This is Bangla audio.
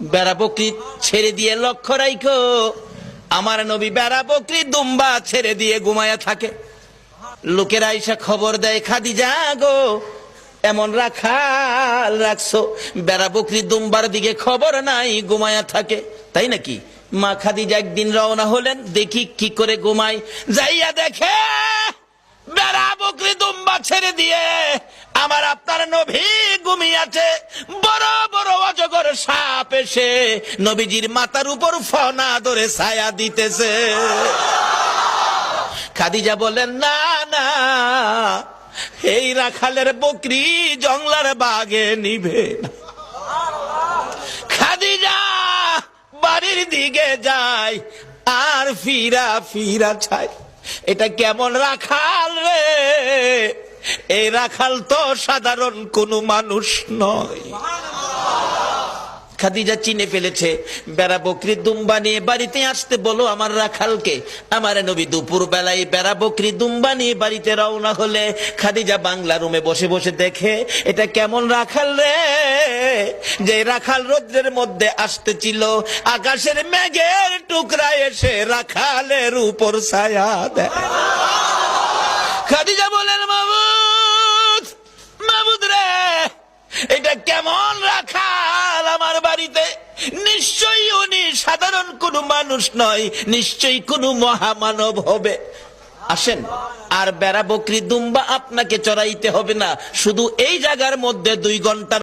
বেড়া বকরি ছেড়ে দিয়ে লক্ষ্য রাইখো। আমার নবী বেড়া বকরি দুম্বা ছেড়ে দিয়ে ঘুমায়া থাকে। লোকেরা এসে খবর দেয়, খাদিজা গো, এমন রাখাল রাখছো। বেড়া বকরি দুম্বার দিকে খবর নাই, ঘুমায়া থাকে। তাই নাকি? মা খাদিজা একদিন রওনা হলেন, দেখি কি করে ঘুমাই যাইয়া দেখে, বেড়া বকরি দুম্বা ছেড়ে দিয়ে আমার আপনার নভী ঘুমিয়াছে। বড় বড় অজগর সাপ এসে নবীজির মাথার উপর ফনা ধরে ছায়া দিতেছে। খাদিজা বলেন না না, এই রাখালের বকরি জংলার বাগে নিবে খাদিজা বাড়ির দিকে যায়, আর ফিরা ফিরা চাই এটা কেমন রাখাল রে? এই রাখাল তো সাধারণ কোনো মানুষ নয়। খাদিজা চিনে ফেলেছে। বেড়া বকরি দুম্বা নিয়ে বাড়িতে আসতে বলো আমার রাখালকে। আমার নবী দুপুর বেলায় বেড়া বকরি দুম্বা নিয়ে বাড়িতে রওনা হলে খাদিজা বাংলা রুমে বসে বসে দেখে, এটা কেমন রাখাল রে? যে রাখাল রৌদ্রের মধ্যে আসতেছিল, আকাশের মেঘের টুকরা এসে রাখালের উপর ছায়া দেয়। খাদিজা বলেন মাবুদ মাবুদ রে, এটা কেমন রাখাল আমার বাড়িতে নিশ্চয়ই উনি সাধারণ কোনো মানুষ নয়, নিশ্চয়ই কোনো মহামানব হবে। আসেন, আর বেড়া বকরি দুম্বা আপনাকে চড়াইতে হবে না। শুধু এই জায়গার মধ্যে দুই ঘণ্টার